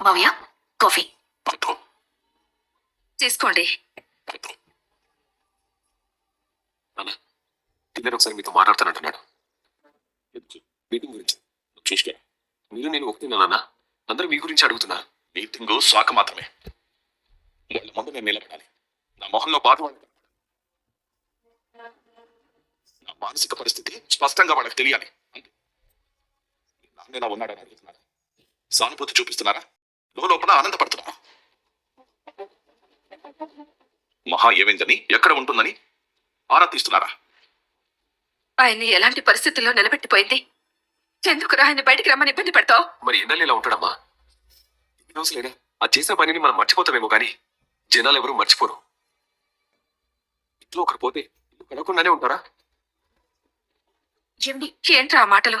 మావయ్య కాఫీ. తీసుకోండి. కింద ఒకసారి మీతో మాట్లాడతానంటున్నాడు? మీటింగ్ గురించి. చూసుకో మీరు నేను ఒకటి నాన్న. అందరూ మీ గురించి అడుగుతున్నారు. మీటింగ్ సాకు మాత్రమే. వాళ్ళ ముందు నేను నిలబడాలి. నా మొహంలో బాధ. నా మానసిక పరిస్థితి స్పష్టంగా వాళ్ళకి తెలియాలి. నాన్న ఉన్నాడని అడుగుతున్నారా. సానుభూతి చూపిస్తున్నారా? లోపల ఆనందపడుతున్నారా మహా ఏమైందని? ఎక్కడ ఉంటుందని ఆరా తీస్తున్నారా ఆయన్ని ఎలాంటి పరిస్థితుల్లో నిలబెట్టిపోయింది? ఎందుకు ఆయన బయటికి రమ్మని ఇబ్బంది పెడతావు? మరి ఎన్నెల్లు ఇలా ఉంటాడమ్మా? రోజులేనా ఆ చేసిన పనిని మనం మర్చిపోతామేమో కానీ జనాలు ఎవరు మర్చిపోరు. ఇంట్లో ఒకరు పోతే ఇల్లు కడగకుండానే ఉంటారా? ఏమిటి ఏంట్రా ఆ మాటలు?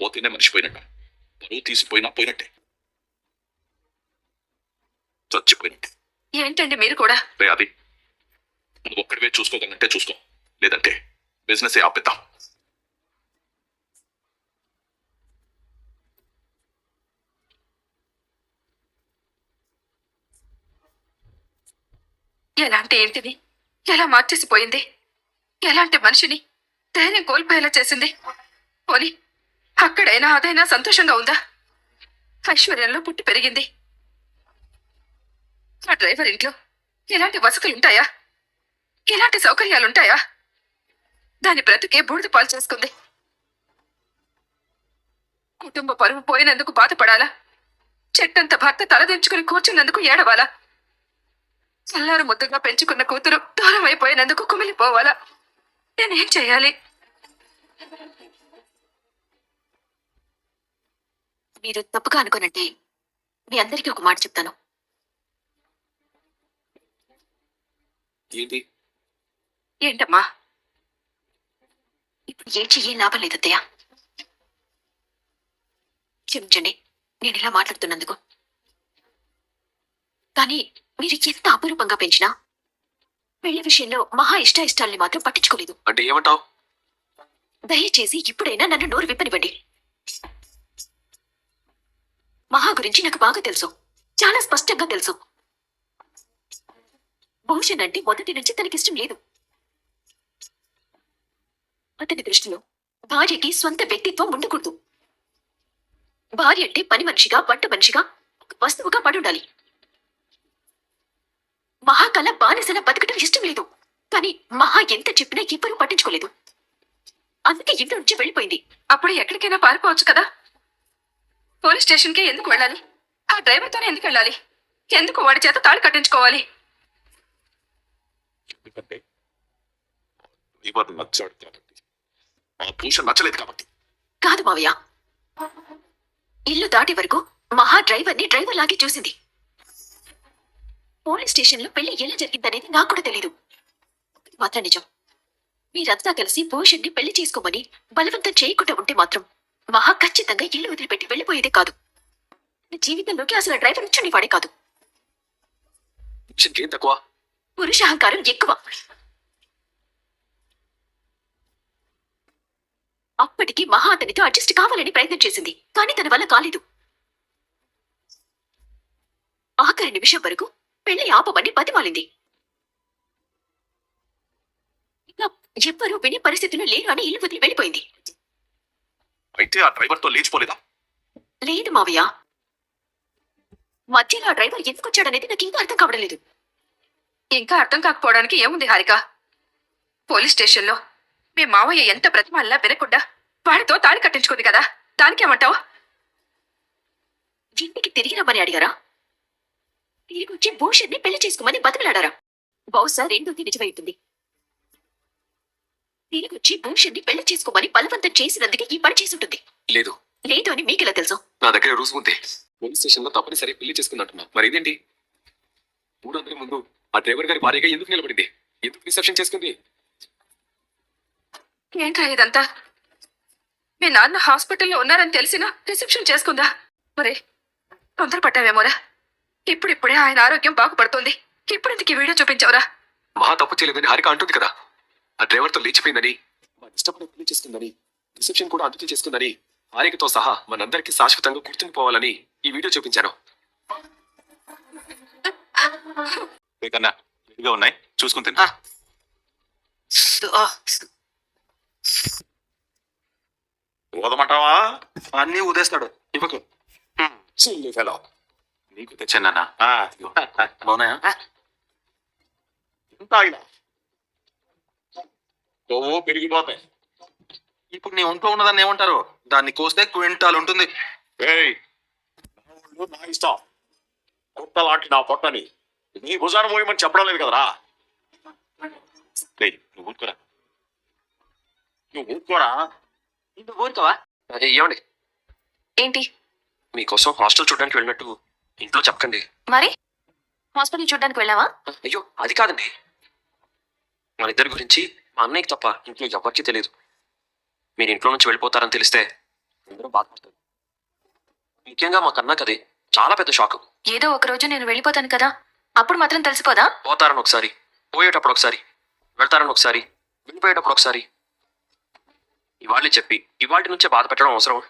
పోతేనే మర్చిపోయినట్ట. పరువు తీసిపోయినా పోయినట్టే. చచ్చిపోయినట్టే ఏంటండి మీరు కూడా? రే అది నువ్వు ఒక్కడివే చూసుకోగలంటే చూసుకో. లేదంటే బిజినెస్ ఆపేద్దాం. ఎలాంటి ఏంటిది? ఎలా మార్చేసిపోయింది? ఎలాంటి మనిషిని ధైర్యం కోల్పోయేలా చేసింది? పోని అక్కడైనా అదైనా సంతోషంగా ఉందా? ఐశ్వర్యంలో పుట్టి పెరిగింది. నా డ్రైవర్ ఇంట్లో ఎలాంటి వసతులు ఉంటాయా ఎలాంటి సౌకర్యాలు ఉంటాయా దాని బ్రతుకే బూడిద పాలు చేసుకుంది. కుటుంబ పరువు పోయినందుకు బాధపడాలా? చెట్టంత భర్త తలదించుకుని కూర్చున్నందుకు ఏడవాలా? చల్లారు ముద్దుగా పెంచుకున్న కూతురు దూరం అయిపోయినందుకు కుమిలిపోవాలా? నేనేం చేయాలి? మీరు తప్పుగా అనుకోనంటే మీ అందరికీ ఒక మాట చెప్తాను. ఏంటి? ఏంటమ్మా? ఇప్పుడు ఏం చెయ్యే లాభం లేదు అత్తయ్య. క్షమించండి నేను ఇలా మాట్లాడుతున్నందుకు. కానీ మీరు ఎంత అపురూపంగా పెంచినా పెళ్ళి విషయంలో మహా ఇష్ట ఇష్టాల్ని మాత్రం పట్టించుకోలేదు. అంటే ఏమంటావు? దయచేసి ఇప్పుడైనా నన్ను నోరు విప్పనివ్వండి. మహా గురించి నాకు బాగా తెలుసు. చాలా స్పష్టంగా తెలుసు. భూషణ్ అంటే మొదటి నుంచి తనకిష్టం లేదు. అతని దృష్టిలో భార్యకి స్వంత వ్యక్తిత్వం ఉండకూడదు. భార్య అంటే పని మనిషిగా వంట మనిషిగా వస్తువుగా పడుండాలి మహాకళ బానిసల బతకడం ఇష్టం లేదు. కానీ మహా ఎంత చెప్పినా ఎవ్వరూ పట్టించుకోలేదు. అందుకే ఇంటి నుంచి వెళ్ళిపోయింది. అప్పుడు ఎక్కడికైనా పారిపోవచ్చు కదా? పోలీస్ స్టేషన్కే ఎందుకు వెళ్ళాలి? ఆ డ్రైవర్తోనే ఎందుకు వెళ్ళాలి? ఎందుకు వాడి చేత తాళి కట్టించుకోవాలి? ఎందుకంటే నచ్చాడు కాబట్టి ఆ భూషణ్ నచ్చలేదు కాబట్టి. కాదు మావయ్య. ఇల్లు దాటే వరకు మహా డ్రైవర్ని డ్రైవర్ లాగే చూసింది. పోలీస్ స్టేషన్లో పెళ్ళి ఎలా జరిగిందనేది నాకు కూడా తెలీదు. ఒకటి మాత్రం నిజం. మీరంతా కలిసి భూషణ్ని పెళ్ళి చేసుకోమని బలవంతం చేయకుండా ఉంటే మాత్రం మహా ఖచ్చితంగా ఇల్లు వదిలిపెట్టి వెళ్ళిపోయేదే కాదు. నా జీవితంలోకి అసలు డ్రైవర్ వచ్చుండేవాడే కాదు. మిషన్కి ఏం తక్కువ? పురుషాహంకారం ఎక్కువ. అప్పటికి మహా అతనితో అడ్జస్ట్ కావాలని ప్రయత్నం చేసింది కానీ తన వల్ల కాలేదు. ఆఖరి నిమిషం వరకు పెళ్ళి ఆపమని బతిమాలింది. ఎవ్వరూ వినే పరిస్థితిలో లేరు అని ఇల్లు వదిలి వెళ్ళిపోయింది. అయితే ఆ డ్రైవర్తో లేచిపోలేదా? లేదు మావయ్య. మధ్యలో ఆ డ్రైవర్ ఎందుకు వచ్చాడనేది నాకు ఇంకా అర్థం కావడం లేదు. ఇంకా అర్థం కాకపోవడానికి ఏముంది హారిక? పోలీస్ స్టేషన్లో మీ మావయ్య ఎంత బ్రతిమాలినా వినకుండా వాడితో తాళి కట్టించుకుంది కదా దానికేమంటావు? ఇంటికి తిరిగి రమ్మని అడిగారా? తిరిగి వచ్చి భూషణ్ని పెళ్ళి చేసుకోమని బతిమలాడారా? బహుశా రెండోది నిజమై ఉంటుంది. తిరిగి వచ్చి భూషణ్ని పెళ్ళి చేసుకోమని బలవంతం చేసినందుకే ఈ పని చేసి ఉంటుంది లేదు. లేదు అని మీకెలా తెలుసు? నా దగ్గర రుజువు ఉంది పోలీస్ స్టేషన్లో తప్పనిసరి పెళ్ళి చేసుకున్నట్టున్నా మరి ఇదేంటి ఊరందరి ముందు ఆ డ్రైవర్ గారి భార్యగా ఎందుకు నిలబడింది? ఎందుకు రిసెప్షన్ చేసుకుంది? ఏంట్రా ఇదంతా? మీ నాన్న హాస్పిటల్లో ఉన్నారని తెలిసినా రిసెప్షన్ చేసుకుందా? మరి తొందర పట్టావేమోరా ఇప్పుడిప్పుడే ఆయన ఆరోగ్యం బాగుపడుతుంది. ఇప్పుడు ఇంతకీ వీడియో చూపించవరా? మహా తప్పు చేయలేదని హారిక అంటుంది కదా. ఆ డ్రైవర్తో లేచిపోయిందని మన ఇష్టపడి పెళ్ళి చేసుకుందని రిసెప్షన్ కూడా అందుకే చేసుకుందని హారికతో సహా మనందరికీ శాశ్వతంగా గుర్తుండిపోవాలని ఈ వీడియో చూపించాను. కన్నా ఇదిగా ఉన్నాయి. చూసుకుని తిన్నా ఊదమంటావా అన్ని ఉదేస్తాడు ఇవ్వకు. సిల్లీ ఫెలో నీకు తెచ్చానన్నా బాగున్నాయా? ఎంత ఆగినా కొవ్వు పెరిగిపోతాయి. ఇప్పుడు నీ ఒంట్లో ఉన్నదాన్ని ఏమంటారు? దాన్ని కోస్తే క్వింటాల్ ఉంటుంది. ఏయ్ నా ఒళ్ళు కుట్టలాంటి నా పొట్టని నీ భుజాన మోయమని చెప్పడం లేదు కదరా? నువ్వు ఊరుకోరా. నువ్వు ఊరుకోరా? నువ్వు ఊరుకోవా? అదే ఏమండి? ఏంటి? మీకోసం హాస్టల్ చూడడానికి వెళ్ళినట్టు ఇంట్లో చెప్పకండి. మరి? హాస్పిటల్ చూడడానికి వెళ్ళావా? అయ్యో అది కాదండి. మన ఇద్దరి గురించి మా అన్నయ్యకి తప్ప ఇంట్లో ఎవరికీ తెలియదు. మీరు ఇంట్లో నుంచి వెళ్ళిపోతారని తెలిస్తే అందరూ బాధపడతారు. ముఖ్యంగా మా కన్నాకి అది చాలా పెద్ద షాక్. ఏదో ఒక రోజు నేను వెళ్ళిపోతాను కదా. అప్పుడు మాత్రం తెలిసిపోదా? పోతారని ఒకసారి. పోయేటప్పుడు ఒకసారి. వెళ్తారని ఒకసారి. వెళ్ళిపోయేటప్పుడు ఒకసారి. ఇవాళ్ళే చెప్పి ఇవాటి నుంచే బాధ పెట్టడం అవసరం.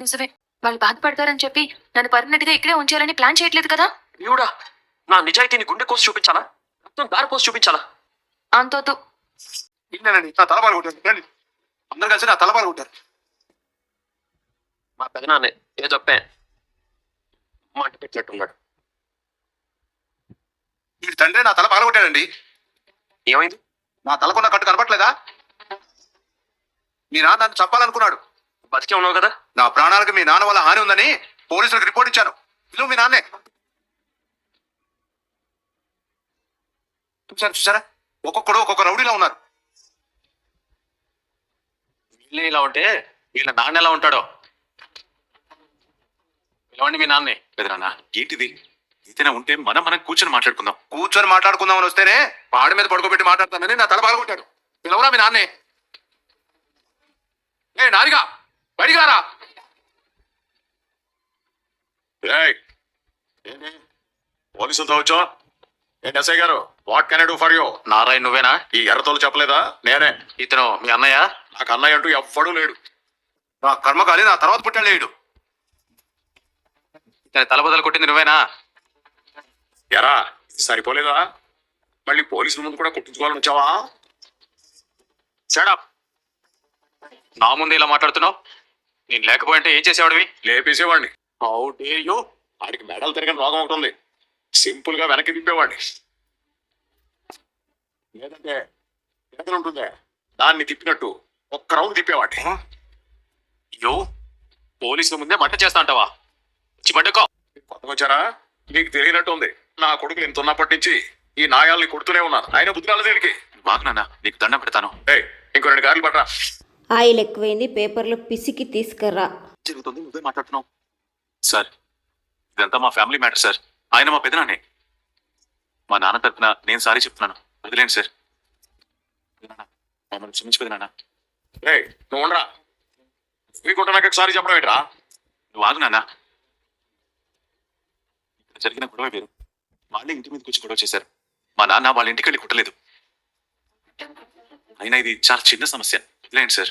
నిజమే. వాళ్ళు బాధపడతారని చెప్పి నన్ను పర్మనెంట్గా ఇక్కడే ఉంచాలని ప్లాన్ చేయట్లేదు కదా. దేవుడా నా నిజాయితీని గుండె కోసి చూపించాలా? మొత్తం దారి కోసి చూపించాలా? అంతొద్దు. ఇన్నేనండి నా తలబాలు రండి అందరు కలిసి నా తలబాలు కొట్టారు. మా పెదనాన్నే ఏ చెప్పే మాట పెట్టినట్టున్నాడు వీడి తండ్రి నా తల పగలగొట్టాడండి ఏమైంది? నా తలకున్న కట్టు కనపట్లేదా? మీ నాన్న నన్ను చంపాలనుకున్నాడు. బతికే ఉన్నావు కదా? నా ప్రాణాలకు మీ నాన్న వల్ల హాని ఉందని పోలీసులకు రిపోర్ట్ ఇచ్చాను. ఇల్లు మీ నాన్నే. చూసారా చూసారా ఒక్కొక్కడు ఒక్కొక్క రౌడీలో ఉన్నారు. వీళ్ళే ఇలా ఉంటే వీళ్ళ నాన్న ఎలా ఉంటాడో? పిలవండి మీ నాన్నే. పెదనాన్న ఏంటిది? ఇతనే ఉంటే మనం మనం కూర్చొని మాట్లాడుకుందాం. కూర్చొని మాట్లాడుకుందామని వస్తేనే పాడి మీద పడుకోబెట్టి మాట్లాడతానని నా తల పగలగొట్టాడు పిలవరా మీ నాన్నే. ఏ నారిగా బయటికి రారా. ఏయ్, ఏంటి? పోలీసులతో వచ్చా ఏంటి ఎస్ఐ గారు? What can do for you? Narayana నువ్వేనా? ఈ ఎర్రతోలు చెప్పలేదా? నేనే. ఇతను మీ అన్నయ్య? నాకు అన్నయ్య అంటూ ఎవ్వడూ లేడు. నా కర్మకాలి నా తర్వాత పుట్టాడు లేడు. ఇతని తలబదలు కొట్టింది నువ్వేనా? ఎరా సరిపోలేదా? మళ్ళీ పోలీసుల ముందు కూడా కొట్టించుకోవాలని వచ్చావా? చెడప్ నా ముందు ఇలా మాట్లాడుతున్నావు? నేను లేకపోయింటే ఏం చేసేవాడివి? లేపేసేవాడిని. హౌ డే యూ ఆడికి మెడల్ తిరగని రోగం ఒకటి ఉంది. సింపుల్గా వెనక్కి తిప్పేవాడిని లేదంటే ఎక్కడ ఉంటుందే. దాన్ని తిప్పినట్టు ఒక్క రౌండ్ తిప్పేవాడిని. యో పోలీసుల ముందే మట్ట చేస్తా అంటావా? వచ్చారా నీకు తెలియనట్టు ఉంది. నా కొడుకులు ఇంత ఉన్నప్పటి నుంచి ఈ నాయాల్ని కొడుతూనే ఉన్నాను ఆయన బుద్ధి రాలేదు దీనికి బాగున్నా నీకు దండం పెడతాను. ఏయ్ ఇంకో రెండు గారులు పట్టరా. ఆయిల్ ఎక్కువైంది పేపర్లు పిసికి తీసుకురా. జరుగుతుంది? నువ్వే మాట్లాడుతున్నావు. సార్ ఇదంతా మా ఫ్యామిలీ మ్యాటర్ సార్. ఆయన మా పెదనాన్నే. మా నాన్న తరపున నేను సారీ చెప్తున్నాను. వదిలేండి సార్. మమ్మల్ని క్షమించి పెదనాన్న. రే నువ్వు ఉండరా. మీకు నాకు సారీ చెప్పడం ఏంట్రా? నువ్వు ఆగు నాన్న. జరిగిన గొడవ వేరు. వాళ్ళే ఇంటి మీదకి వచ్చి గొడవ చేశారు. మా నాన్న వాళ్ళ ఇంటికి వెళ్ళి కుట్టలేదు. అయినా ఇది చాలా చిన్న సమస్య. లేండి సార్.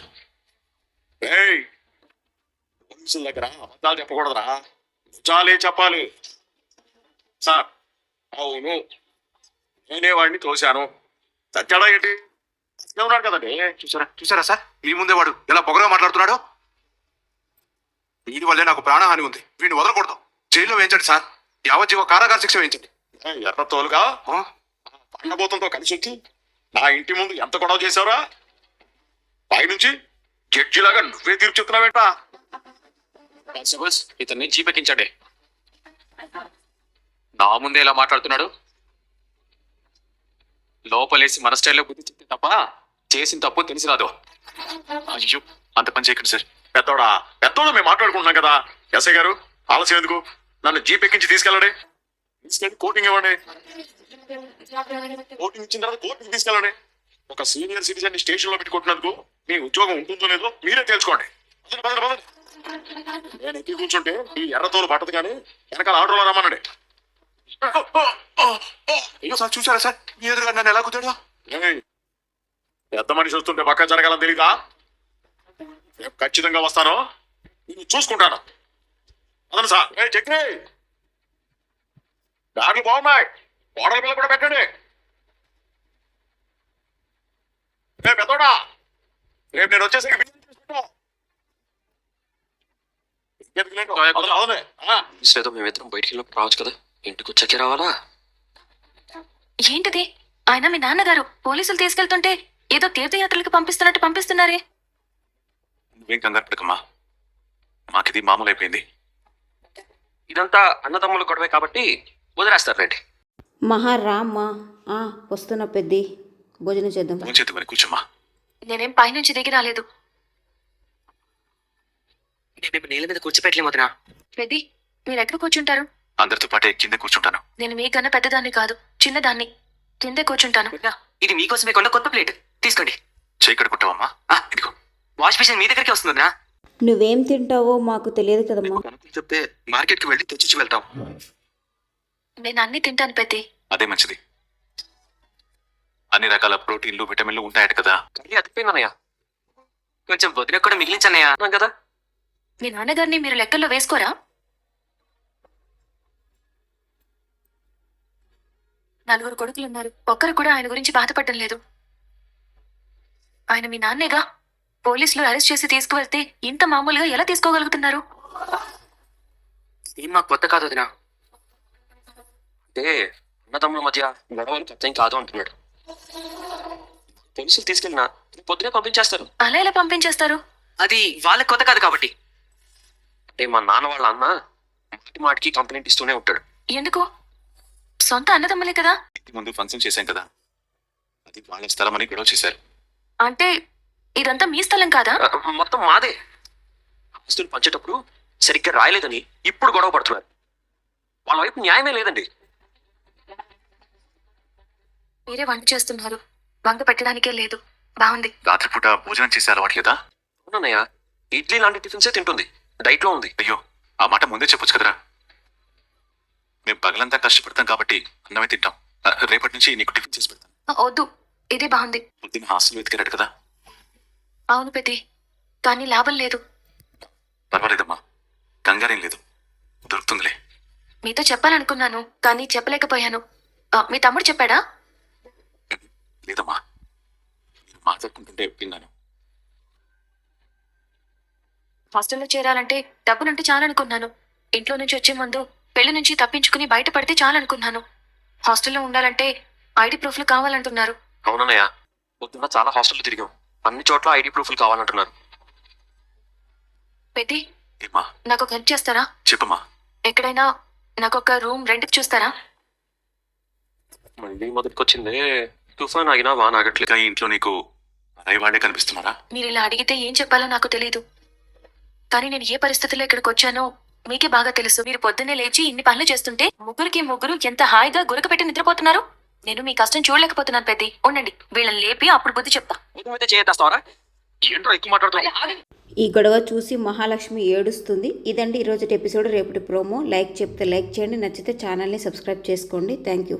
పోలీసుల దగ్గర అబద్ధాలు చెప్పకూడదురా. నిజాలే చెప్పాలి. సార్ అవును. నేనే వాడిని తోశాను. సత్యాడా ఏంటి? ఉన్నాడు కదండి. చూసారా? చూసారా సార్? మీ ముందే వాడు ఎలా పొగరగా మాట్లాడుతున్నాడు? వీడి వల్లే నాకు ప్రాణహాని ఉంది. వీడిని వదలకూడదు. జైల్లో వేయించండి సార్. యావజ్జీవ కారాగార శిక్ష వేయించండి. ఎర్ర తోలుగా? పండబోతంతో కలిసి వచ్చి నా ఇంటి ముందు ఎంత గొడవ చేశావురా? పైనుంచి జడ్జిలాగా నువ్వే తీర్పు చెప్తున్నావేంటా కానిస్టేబుల్స్ ఇతన్ని జీపెక్కించండి నా ముందే ఇలా మాట్లాడుతున్నాడు. లోపలేసి మన స్టైల్లో బుద్ధి చెప్తే తప్ప చేసిన తప్పు తెలిసి రాదు. అయ్యో అంత పని చేయకండి సార్. పెద్దోడా పెద్దోడా మేము మాట్లాడుకుంటున్నాం కదా. ఎస్ఐ గారు ఆలస్యం ఎందుకు? నన్ను జీప్ ఎక్కించి తీసుకెళ్ళండి. తీసుకెళ్ళి కోటింగ్ ఇవ్వండి. కోటింగ్ ఇచ్చిన తర్వాత కోర్టుకి తీసుకెళ్ళండి. ఒక సీనియర్ సిటిజన్ స్టేషన్లో పెట్టుకుంటున్నందుకు మీ ఉద్యోగం ఉంటుందో లేదో మీరే తెలుసుకోండి. నేను ఎక్కి కూర్చుంటే ఈ ఎర్రతోలు పట్టదు కానీ వెనకాల ఆటోలో రమ్మనండి. అయ్యో సార్ చూసారా సార్? మీ ఎదురుగా నన్ను ఎలా కుట్టాడు పెద్ద మనిషి వస్తుంటే పక్క జరగాలని తెలీదా? ఖచ్చితంగా వస్తాను. నేను చూసుకుంటాను. అదను సార్. ఏ చక్రి. దారులు బాగున్నాయి. ఓడల పిల్ల కూడా పెట్టండి. ఏ పెద్దోడా. రేపు నేను వచ్చేసరికి మేమిద్దరం బయటికి వెళ్ళినప్పుడు రావచ్చు కదా. ఇంటికి వచ్చాకే రావాలా? ఏంటిది? ఆయన మీ నాన్నగారు పోలీసులు తీసుకెళ్తుంటే ఏదో తీర్థయాత్రలకు పంపిస్తున్నట్టు పంపిస్తున్నారే. నువ్వేం కంగారు పడకమ్మా. మాకిది మామూలు అయిపోయింది ఇదంతా అన్నదమ్ముల గొడవే కాబట్టి వదిలేస్తారు రండి. మహా రామ్మా. ఆ, వస్తున్నా పెద్ది. భోజనం చేద్దాం మరి కూర్చోమ్మా. నేనేం పైనుంచి దిగి రాలేదు. మేము నీళ్ళ మీద కూర్చోపెట్టలేము వదినా. పెద్ది మీరు ఎక్కడ కూర్చుంటారు. అందరితో పాటే కింద కూర్చుంటాను. నేను మీకన్నా పెద్దదాన్ని కాదు చిన్నదాన్ని. కిందే కూర్చుంటాను. ఇది మీకోసమే కొన్న కొత్త ప్లేట్. తీసుకోండి. చేయి కడుకుంటావమ్మా ఆ, ఇదిగో. వాష్ మిషన్ మీ దగ్గరికి వస్తుందా నువ్వేం తింటావో మాకు తెలియదు కదమ్మా. చెప్తే మార్కెట్కి వెళ్ళి తెచ్చిచ్చి వెళ్తాం. నేను అన్ని తింటాను పెద్ది. అదే మంచిది. అన్ని రకాల ప్రోటీన్లు విటమిన్లు ఉంటాయట కదా. కర్రీ అతిపోయిందన్నయ్య కొంచెం వదిన కూడా మిగిలించన్నయ్య. అన్నాం కదా. మీ నాన్నగారిని మీరు లెక్కల్లో వేసుకోరా? నలుగురు కొడుకులు ఉన్నారు. ఒక్కరు కూడా ఆయన గురించి బాధపడడం లేదు. ఆయన మీ నాన్నేగా? పోలీసులు అరెస్ట్ చేసి తీసుకువెళ్తే ఇంత మామూలుగా ఎలా తీసుకోగలుగుతున్నారు? ఏం మాకు కొత్త కాదు వదినా. అంటే అన్నదమ్ముల మధ్య గొడవలు కొత్త ఏం కాదు అంటున్నాడు. పోలీసులు తీసుకెళ్ళినా పొద్దునే పంపించేస్తారు. అలా ఎలా పంపించేస్తారు? అది వాళ్ళకి కొత్త కాదు కాబట్టి. అంటే మా నాన్న వాళ్ళ అన్న మాటి మాటికి కంప్లైంట్ ఇస్తూనే ఉంటాడు. ఎందుకు? సొంత అన్నదమ్ములే కదా? ఇంటి ముందు ఫంక్షన్ చేశాం కదా. అది వాళ్ళ స్థలం అని గొడవ చేశారు. అంటే ఇదంతా మీ స్థలం కాదా? మొత్తం మాదే. ఆస్తులు పంచేటప్పుడు సరిగ్గా రాయలేదని ఇప్పుడు గొడవ పడుతున్నారు. వాళ్ళ వైపు న్యాయమే లేదండి. మీరే వంట చేస్తున్నారు. వంక పెట్టడానికే లేదు. బాగుంది. రాత్రిపూట భోజనం చేసే అలవాట్లేదా అవునన్నయ్య ఇడ్లీ లాంటి టిఫిన్సే తింటుంది. డైట్లో ఉంది. అయ్యో ఆ మాట ముందే చెప్పొచ్చు కదరా. మేము పగలంతా కష్టపడతాం కాబట్టి అన్నమే తింటాం. ఆ, రేపటి నుంచి నీకు టిఫిన్ చేసి పెడతాను. వద్దు. ఇదే బాగుంది. పొద్దున్న హాస్టల్ వెతికారట కదా. అవును పెద్ది కానీ లాభం లేదు. పర్వాలేదమ్మా కంగారేం లేదు. దొరుకుతుందిలే. మీతో చెప్పాలనుకున్నాను కానీ చెప్పలేకపోయాను. ఆ, మీ తమ్ముడు చెప్పాడా? లేదమ్మా మీరు మాట్లాడుకుంటుంటే విన్నాను. హాస్టల్లో చేరాలంటే డబ్బులుంటే చాలనుకున్నాను. ఇంట్లో నుంచి వచ్చే ముందు పెళ్ళి నుంచి తప్పించుకుని బయటపడితే చాలనుకున్నాను. హాస్టల్లో ఉండాలంటే ఐడి ప్రూఫ్లు కావాలంటున్నారు. అవునన్నయ్య పొద్దున్న చాలా హాస్టల్ తిరిగాం. అన్ని చోట్ల ఐడి ప్రూఫ్లు కావాలంటున్నారు. పెద్ది ఏమ్మా? నాకు ఒక హెల్ప్ చేస్తారా? చెప్పమ్మా. ఎక్కడైనా నాకు ఒక రూమ్ రెంట్కి చూస్తారా? మళ్ళీ మొదటికొచ్చిందే తుఫాన్ ఆగినా వాన్ ఆగట్లేదు. ఈ ఇంట్లో నీకు కనిపిస్తున్నారా? మీరు ఇలా అడిగితే ఏం చెప్పాలో నాకు తెలియదు కానీ నేను ఏ పరిస్థితుల్లో ఇక్కడికి వచ్చానో మీకే బాగా తెలుసు. మీరు పొద్దున్నే లేచి ఇన్ని పనులు చేస్తుంటే ముగ్గురికి ముగ్గురు ఎంత హాయిగా గురక పెట్టి నిద్రపోతున్నారు? నేను మీ కష్టం చూడలేకపోతున్నాను పెద్ది. ఉండండి. వీళ్ళని లేపి అప్పుడు బుద్ధి చెప్తా. అయితే చేయొస్తావరా ఏంట్రా ఎక్కువ మాట్లాడుతున్నావు? ఈ గొడవ చూసి మహాలక్ష్మి ఏడుస్తుంది. ఇదండి ఈరోజు ఎపిసోడ్. రేపటి ప్రోమో. లైక్ చెప్తే లైక్ చేయండి. నచ్చితే ఛానల్ని సబ్స్క్రైబ్ చేసుకోండి. Thank you.